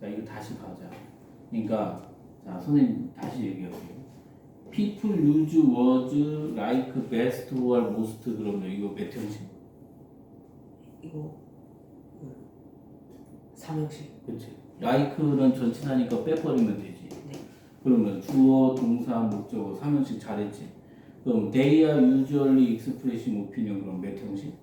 자 이거 다시 가자. 그러니까 자 선생님 다시 얘기할게요. People use words like best or most 그러면 이거 몇 형식? 이거 그 삼형식 그렇지. like는 전치사니까 빼버리면 되지. 네. 그러면 주어, 동사, 목적어 3형식 잘했지. 그럼 they are usually expressing opinion 그럼 몇 형식?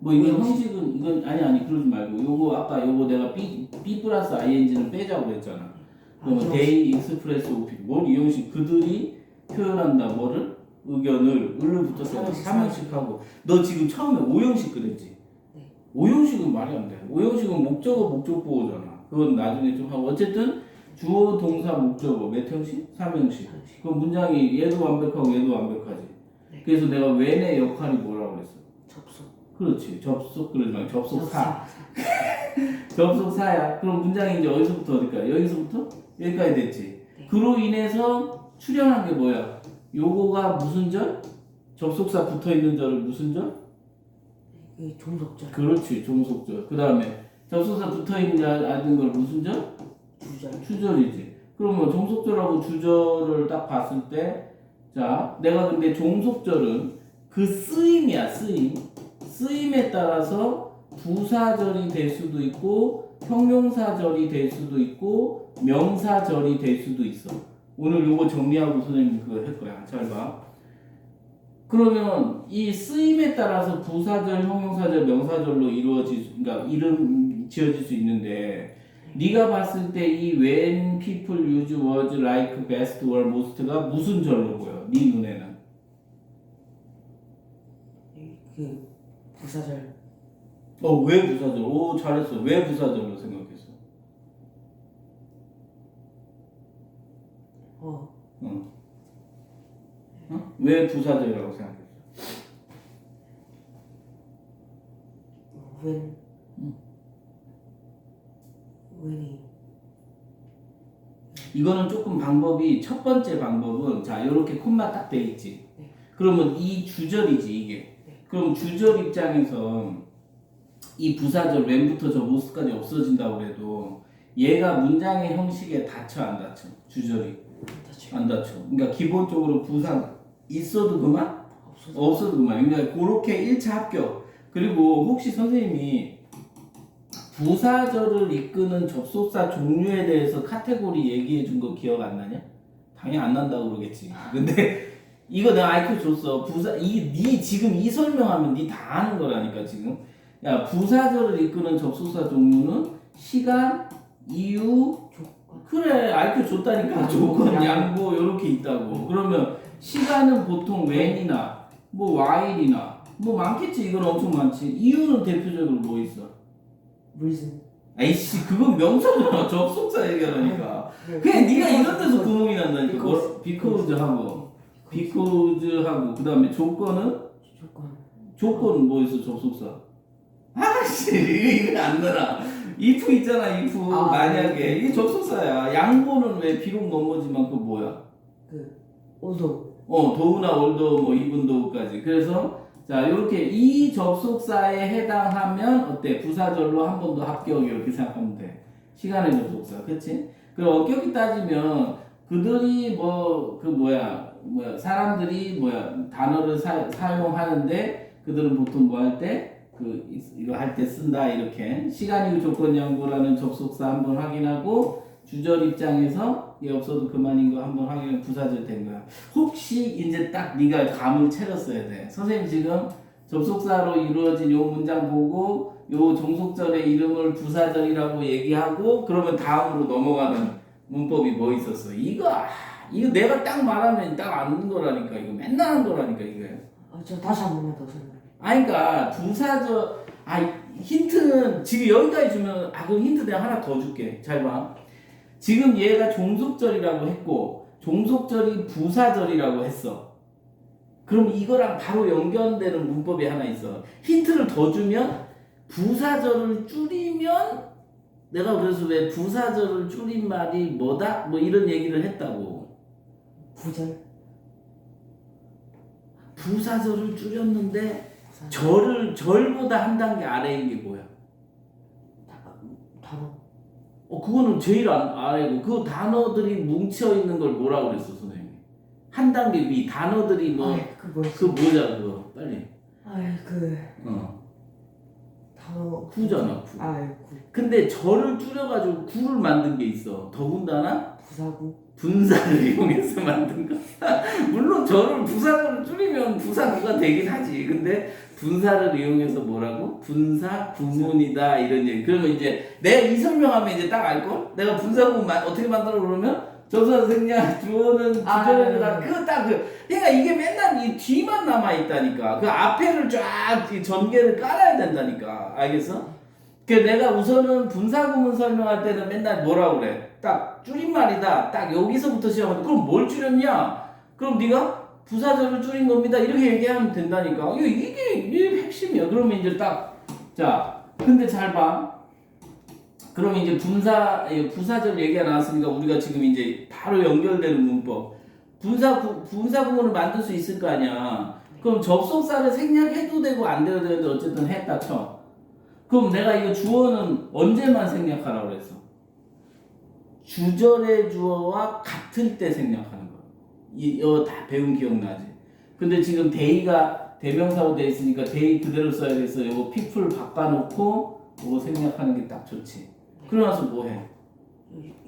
뭐 이건 네, 형식은 이건 아니 아니 그러지 말고 요거 아까 요거 내가 b b 플러스 ing는 빼자고 그랬잖아. 그러면 아, they express opinion 뭘이 형식 그들이 표현한다 뭐를 의견을 을로 붙었을 때 삼형식, 3형식 하고 너 지금 처음에 5형식 그랬지? 네. 5형식은 말이 안 돼. 5형식은 목적어 목적 보호잖아. 그건 나중에 좀 하고 어쨌든 주어 동사 목적어 몇 형식? 3형식. 삼형식 그럼 문장이 얘도 완벽하고 얘도 완벽하지. 네. 그래서 내가 when의 역할이 뭐라고 그랬어? 접속 그렇지. 접속 그러지 말고 접속사. 접속사야. 그럼 문장이 이제 어디서부터 어디까지? 여기서부터 여기까지 됐지. 네. 그로 인해서 출현한 게 뭐야? 요거가 무슨 절? 접속사 붙어 있는 절을 무슨 절? 그 종속절 그렇지. 종속절. 그 다음에 접속사 붙어 있는 걸 무슨 절? 주절 주절이지. 그러면 종속절하고 주절을 딱 봤을 때, 자, 내가 근데 종속절은 그 쓰임이야, 쓰임. 쓰임에 따라서 부사절이 될 수도 있고, 형용사절이 될 수도 있고, 명사절이 될 수도 있어. 오늘 요거 정리하고 선생님 그거 할 거야. 잘 봐. 그러면 이 쓰임에 따라서 부사절, 형용사절, 명사절로 이루어질 수, 그러니까 이름 지어질 수 있는데, 네가 봤을 때 이 when people use words like best or most가 무슨 절로 보여? 네 눈에는 그 부사절 어 왜 부사절? 오 잘했어 왜 부사절로 생각했어? 어 응. 어? 왜 부사절이라고 생각했어? when when이 이거는 조금 방법이 첫 번째 방법은 자 이렇게 콤마 딱 돼 있지. 네. 그러면 이 주절이지 이게. 네. 그럼 주절 입장에서 이 부사절 웬부터 저 모스까지 없어진다고 해도 얘가 문장의 형식에 닫혀 안 닫혀 주절이 다쳐 안 닫혀. 그러니까 기본적으로 부사 있어도 그만 없어서 없어도 그만. 그러니까 그렇게 1차 합격. 그리고 혹시 선생님이 부사절을 이끄는 접속사 종류에 대해서 카테고리 얘기해 준 거 기억 안 나냐? 당연히 안 난다고 그러겠지. 근데 이거 내가 아이큐 줬어. 부사 이네 지금 이 설명하면 네 다 아는 거라니까 지금. 야 부사절을 이끄는 접속사 종류는 시간, 이유, 조건. 그래 아이큐 줬다니까. 조건 양보 이렇게 있다고. 그러면 시간은 보통 when이나 뭐 while이나 뭐 많겠지. 이건 엄청 많지. 이유는 대표적으로 뭐 있어? reason. 아이씨 그건 명사잖아. 접속사 얘기하라니까. 그냥 네가 이런 데서 구멍이 난다니까. 뭐, because 하고 because 하고 그 다음에 조건은? 조건. 조건 뭐 있어 접속사? 아씨 이거 안 되나? if 있잖아 if 아, 만약에. 이게 접속사야. 양보는 왜 비록 넘어지만 그 뭐야? 그 although 어 도우나 올도 뭐 이분도까지. 그래서 자 이렇게 이 접속사에 해당하면 어때? 부사절로 한 번 더 합격 이렇게 생각하면 돼. 시간의 접속사. 그렇지 그리고 엄격히 따지면 그들이 뭐 그 뭐야 뭐야 사람들이 뭐야 단어를 사, 사용하는데 그들은 보통 뭐 할 때 그 이거 할 때 쓴다 이렇게 시간 이후 조건 양보라는 접속사 한번 확인하고 주절 입장에서 얘 없어도 그만인 거 한번 확인하면 부사절 된 거야. 혹시 이제 딱 네가 감을 채렸어야 돼. 선생님 지금 접속사로 이루어진 요 문장 보고 요 종속절의 이름을 부사절이라고 얘기하고 그러면 다음으로 넘어가는 문법이 뭐 있었어? 이거 아, 이거 내가 딱 말하면 딱 아는 거라니까 이거 맨날 하는 거라니까 이거. 어, 저 다시 한 번만 더 설명해 아니 그러니까 부사절 아 힌트는 지금 여기까지 주면 아 그럼 힌트 내가 하나 더 줄게 잘 봐. 지금 얘가 종속절이라고 했고 종속절이 부사절이라고 했어. 그럼 이거랑 바로 연결되는 문법이 하나 있어. 힌트를 더 주면 부사절을 줄이면 내가 그래서 왜 부사절을 줄인 말이 뭐다? 뭐 이런 얘기를 했다고. 부절. 부사절을 줄였는데 부사절 절을 절보다 한 단계 아래인 게 뭐야? 다- 단어 어 그거는 제일 안 아래고. 그 단어들이 뭉쳐 있는 걸 뭐라 그랬어 선생님이 한 단계 위 단어들이 뭐 아이 그 뭐였어? 그 뭐냐 그거? 빨리. 아이 그 어. 단어 구잖아 구. 아이 구. 근데 저를 줄여가지고 구를 만든 게 있어. 더군다나 부사구? 분사를 이용해서 만든 거. 물론 저를 부사를 줄이면 부사구가 되긴 하지. 근데 분사를 이용해서 뭐라고? 분사 구문이다 이런 얘기. 그러면 이제 내가 이 설명하면 이제 딱 알걸? 내가 분사 구문 마- 어떻게 만들어 그러면? 접사 생략 주어는 아, 주절에다 네. 그거 딱 그. 그러니까 이게 맨날 이 뒤만 남아 있다니까. 그 앞에를 쫙이 전개를 깔아야 된다니까. 알겠어? 그 내가 우선은 분사 구문 설명할 때는 맨날 뭐라 그래? 딱 줄임말이다. 딱 여기서부터 시작하는데 그럼 뭘 줄였냐? 그럼 네가 부사절을 줄인 겁니다. 이렇게 얘기하면 된다니까. 이게 이게, 핵심이야. 그러면 이제 딱 자 근데 잘 봐. 그럼 이제 분사 예, 부사절 얘기가 나왔으니까 우리가 지금 이제 바로 연결되는 문법. 분사 구, 분사 구문을 만들 수 있을 거 아니야. 그럼 접속사를 생략해도 되고 안 돼도 되는데 어쨌든 했다 쳐 그럼 내가 이거 주어는 언제만 생략하라고 그랬어 주절의 주어와 같을 때 생략하는 거야. 이, 이거 다 배운 기억나지? 근데 지금 데이가 대명사로 돼 있으니까 데이 그대로 써야겠어. 이거 people 바꿔놓고 이거 생략하는 게 딱 좋지. 그러고 나서 뭐 해?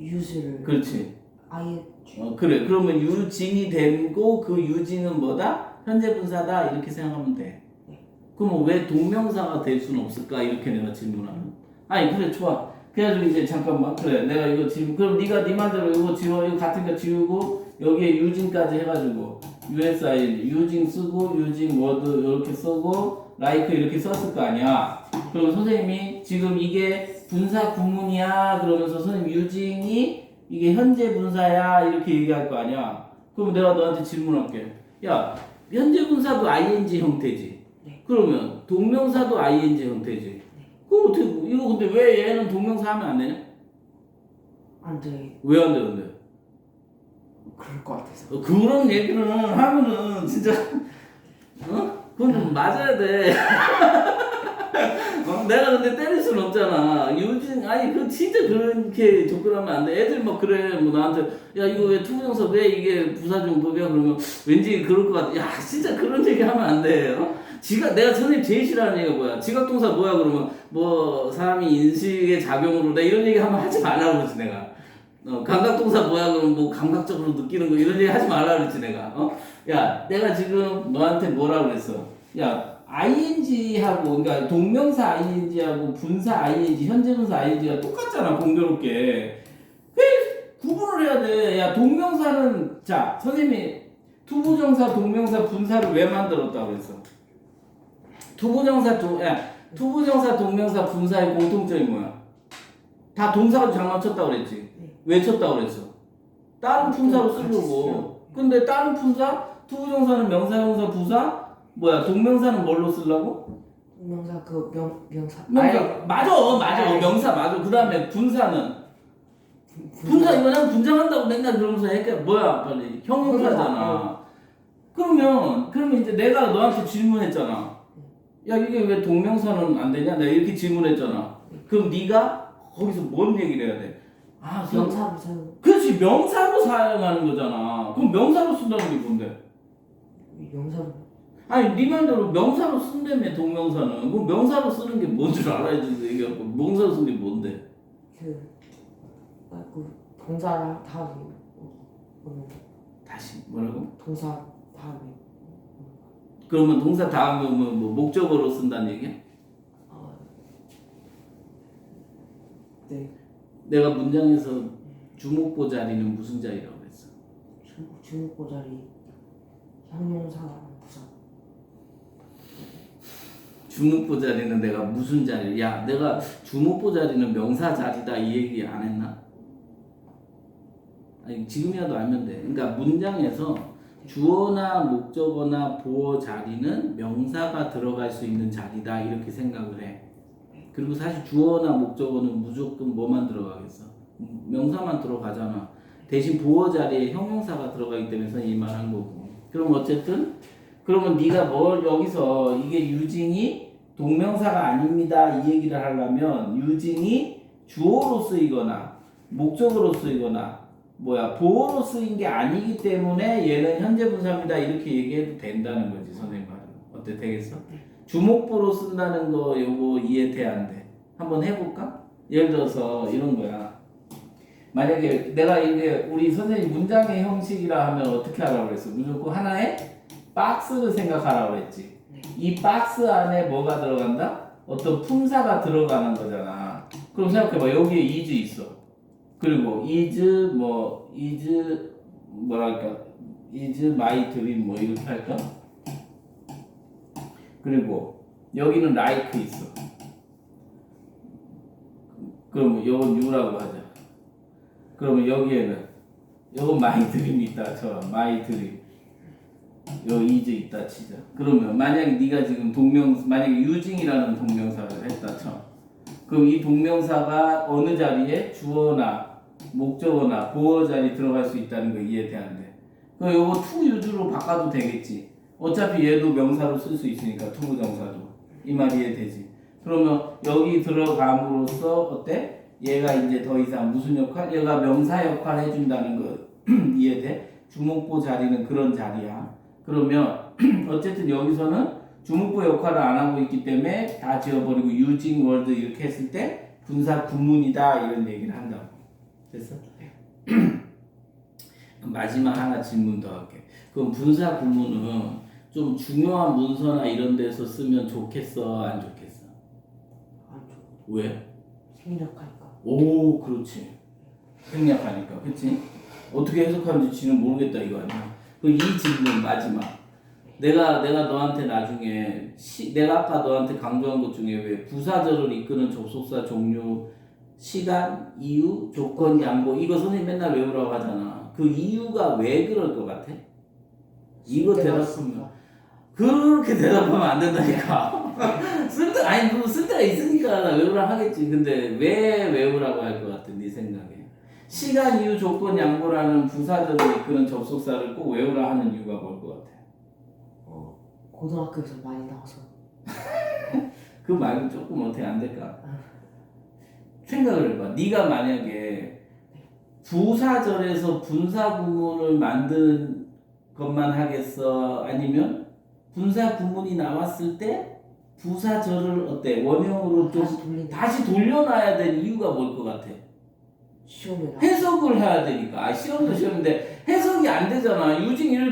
유즈를 그렇지. 아예 어, 그래. 그러면 유징이 되고 그 유징은 뭐다? 현재 분사다. 이렇게 생각하면 돼. 그럼 왜 동명사가 될 수는 없을까? 이렇게 내가 질문하는. 아니 그래 좋아. 그래가지고 이제 잠깐만 그래 내가 이거 지금 그럼 네가 네 말대로 이거 지워 이거 같은 거 지우고 여기에 유징까지 해가지고 USI 유징 쓰고 유징 워드 이렇게 쓰고 라이크 이렇게 썼을 거 아니야. 그럼 선생님이 지금 이게 분사 구문이야 그러면서 선생님 유징이 이게 현재 분사야 이렇게 얘기할 거 아니야. 그럼 내가 너한테 질문할게. 야 현재 분사도 ing 형태지. 네. 그러면 동명사도 ing 형태지. 그럼 어떻게 이거 근데 왜 얘는 동명사 하면 안 되냐? 안 돼 왜 안 되는데? 그럴 것 같아서 어, 그런 얘기를 하면은 진짜 어? 그건 좀 맞아야 돼. 어, 내가 근데 때릴 순 없잖아. 요즘 아니 그 진짜 그렇게 접근하면 안 돼. 애들 막 그래 뭐 나한테 야 이거 왜 투부정사 왜 이게 부사정법이야 그러면 왠지 그럴 것 같아. 야 진짜 그런 얘기 하면 안 돼. 어? 지각 내가 선생님 제일 싫어하는 얘기가 뭐야? 지각동사 뭐야? 그러면 뭐 사람이 인식의 작용으로 나 이런 얘기 하면 하지 말라 그러지 내가. 어, 감각동사 뭐야? 그럼 뭐 감각적으로 느끼는 거 이런 얘기 하지 말라 그랬지 내가. 어? 야 내가 지금 너한테 뭐라 그랬어? 야 ing하고 그러니까 동명사 ing하고 분사 ing 현재 분사 ing가 똑같잖아 공교롭게. 왜 구분을 해야 돼 야 동명사는 자 선생님이 투부정사 동명사 분사를 왜 만들었다고 그랬어 투부정사 동, 야, 투부정사 동명사 분사의 공통점이 뭐야 다 동사가 장난 쳤다고 그랬지 왜 쳤다고 그랬어? 다른 품사로 쓰려고. 근데 다른 품사? 투부정사는 명사, 형사, 부사? 뭐야, 동명사는 뭘로 쓰려고? 명사 그 명 명사 명사. 아예 맞아, 맞아. 아예. 명사, 맞아. 그 다음에 분사는? 분사, 이거 그냥 분장한다고 맨날 그러면서 했게 뭐야, 빨리. 형용사잖아. 그러면, 그러면 이제 내가 너한테 질문했잖아. 야, 이게 왜 동명사는 안 되냐? 내가 이렇게 질문했잖아. 그럼 네가 거기서 뭔 얘기를 해야 돼? 아, 그 명사 부사 그렇지 명사로 사용하는 거잖아. 그럼 명사로 쓴다는 게 뭔데? 명사 아니 네 말대로 명사로 쓴다며 동명사는 그럼 명사로 쓰는 게 뭔 줄 알아야지 얘기하고 명사로 쓰는 게 뭔데? 그 아, 그 동사랑 다음에 어, 다시 뭐라고? 동사 다음에 그러면 동사 다음에 뭐, 뭐 목적어로 쓴다는 얘기야? 어, 네 내가 문장에서 주목보 자리는 무슨 자리라고 했어? 중국 중국고 자리 형용사 부사 주목보 자리는 내가 무슨 자리? 야 내가 주목보 자리는 명사 자리다 이 얘기 안 했나? 아니 지금이라도 알면 돼. 그러니까 문장에서 주어나 목적어나 보어 자리는 명사가 들어갈 수 있는 자리다 이렇게 생각을 해. 그리고 사실 주어나 목적어는 무조건 뭐만 들어가겠어? 명사만 들어가잖아. 대신 보어 자리에 형용사가 들어가기 때문에 선생님이 말 한 거고. 그럼 어쨌든 그러면 네가 뭘 여기서 이게 유징이 동명사가 아닙니다 이 얘기를 하려면 유징이 주어로 쓰이거나 목적으로 쓰이거나 뭐야 보어로 쓰인 게 아니기 때문에 얘는 현재 분사입니다 이렇게 얘기해도 된다는 거지 선생님 말은 어때 되겠어? 주목보로 쓴다는 거 요거 이해 안 돼? 한번 해볼까? 예를 들어서 이런 거야 만약에 내가 이게 우리 선생님 문장의 형식이라 하면 어떻게 하라고 그랬어? 무조건 하나의 박스를 생각하라고 그랬지 이 박스 안에 뭐가 들어간다? 어떤 품사가 들어가는 거잖아. 그럼 생각해봐. 여기에 is 있어. 그리고 is 뭐 is 뭐랄까 is my dream 뭐 이렇게 할까? 그리고 여기는 like 있어. 그럼 요건 you라고 하자. 그러면 여기에는 요건 my dream 있다 쳐. my dream. 요 이제 있다 치자. 그러면 만약에 네가 지금 동명 만약에 유징이라는 동명사를 했다 쳐. 그럼 이 동명사가 어느 자리에 주어나 목적어나 보어 자리 들어갈 수 있다는 거 이해 돼안돼? 그럼 요거 투 유주로 바꿔도 되겠지. 어차피 얘도 명사로 쓸 수 있으니까 투부정사도 이 말 이 해되지. 그러면 여기 들어감으로써 어때? 얘가 이제 더 이상 무슨 역할? 얘가 명사 역할 해준다는 거 이해돼? 주목보 자리는 그런 자리야. 그러면 어쨌든 여기서는 주목보 역할을 안 하고 있기 때문에 다 지워버리고 using word 이렇게 했을 때 분사 구문이다 이런 얘기를 한다고. 됐어? 마지막 하나 질문 더 할게. 그럼 분사 구문은 좀 중요한 문서나 이런 데서 쓰면 좋겠어, 안 좋겠어? 안 좋아. 왜? 생략하니까. 오, 그렇지. 생략하니까, 그치? 어떻게 해석하는지 지는 모르겠다 이거 아니야. 그이 질문 마지막. 내가 내가 너한테 나중에 시, 내가 아까 너한테 강조한 것 중에 왜 부사절을 이끄는 접속사 종류, 시간, 이유, 조건, 양보 이거 선생님 맨날 외우라고 하잖아. 그 이유가 왜 그럴 것 같아? 이거 대답하면 그렇게 대답하면 안 된다니까. 쓸데 아니 뭐 쓸데가 있으니까 외우라 하겠지. 근데 왜 외우라고 할 것 같아? 네 생각에. 시간, 이유, 조건, 양보라는 부사절을 이끄는 접속사를 꼭 외우라 하는 이유가 뭘 것 같아? 어, 고등학교에서 많이 나와서. 그 말고 조금 어떻게 안 될까? 생각을 해봐. 네가 만약에 부사절에서 분사 구문을 만드는 것만 하겠어? 아니면 분사 구문이 나왔을 때 부사절을 어때? 원형으로 좀 다시 돌린다. 다시 돌려놔야 될 이유가 뭘 것 같아? 시험에 나. 해석을 해야 되니까. 아, 시험도 시험인데 해석이 안 되잖아.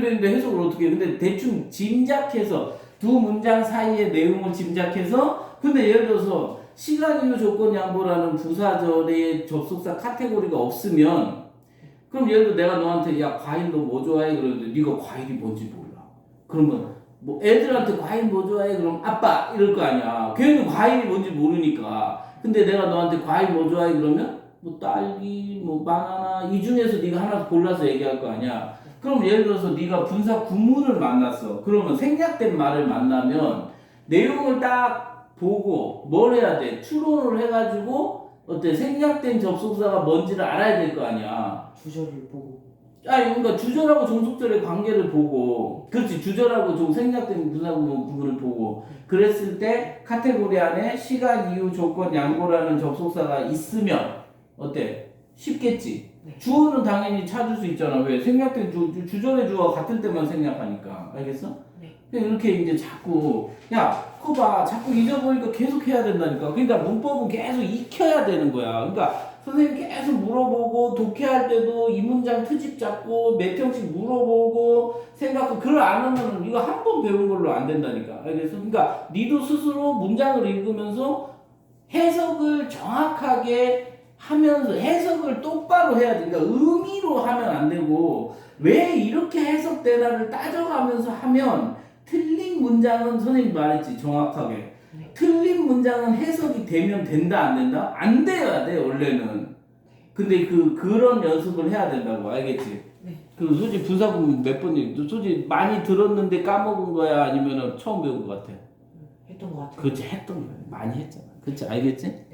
되는데 해석을 어떻게 해? 근데 대충 짐작해서 두 문장 사이의 내용을 짐작해서 근데 예를 들어서 시간 이유 조건 양보라는 부사절의 접속사 카테고리가 없으면 그럼 예를 들어 내가 너한테 야 과일 너 뭐 좋아해 그러는데 네가 과일이 뭔지 몰라. 그러면 뭐 애들한테 과일 뭐 좋아해 그럼 아빠 이럴 거 아니야. 걔는 과일이 뭔지 모르니까. 근데 내가 너한테 과일 뭐 좋아해 그러면 뭐 딸기 뭐 바나나 이 중에서 네가 하나 골라서 얘기할 거 아니야. 그럼 예를 들어서 네가 분사 구문을 만났어. 그러면 생략된 말을 만나면 내용을 딱 보고 뭘 해야 돼? 추론을 해가지고 어때 생략된 접속사가 뭔지를 알아야 될 거 아니야. 주저를 보고. 아니 그러니까 주절하고 종속절의 관계를 보고 그렇지 주절하고 종 생략된 구문 구문을 보고 그랬을 때 카테고리 안에 시간 이유 조건 양보라는 접속사가 있으면 어때 쉽겠지 네. 주어는 당연히 찾을 수 있잖아 왜 생략된 주, 주 주절의 주어가 같을 때만 생략하니까 알겠어? 이렇게 이제 자꾸 야 그거 봐 자꾸 잊어버리니까 계속 해야 된다니까 그러니까 문법은 계속 익혀야 되는 거야 그러니까 선생님 계속 물어보고 독해할 때도 이 문장 트집 잡고 몇 형씩 물어보고 생각하고 그걸 안 하면 이거 한 번 배운 걸로 안 된다니까 알겠어? 그러니까 니도 스스로 문장을 읽으면서 해석을 정확하게 하면서 해석을 똑바로 해야 돼. 그러니까 의미로 하면 안 되고 왜 이렇게 해석되나를 따져가면서 하면 틀린 문장은 선생님 말했지 정확하게 네. 틀린 문장은 해석이 되면 된다 안 된다? 안 돼야 돼 원래는. 근데 그 그런 연습을 해야 된다고 알겠지? 네. 그 솔직히 분사 구문 몇 번이 솔직히 많이 들었는데 까먹은 거야 아니면은 처음 배운 것 같아? 했던 것 같아요. 그렇지 했던 거야 많이 했잖아. 그렇지 알겠지?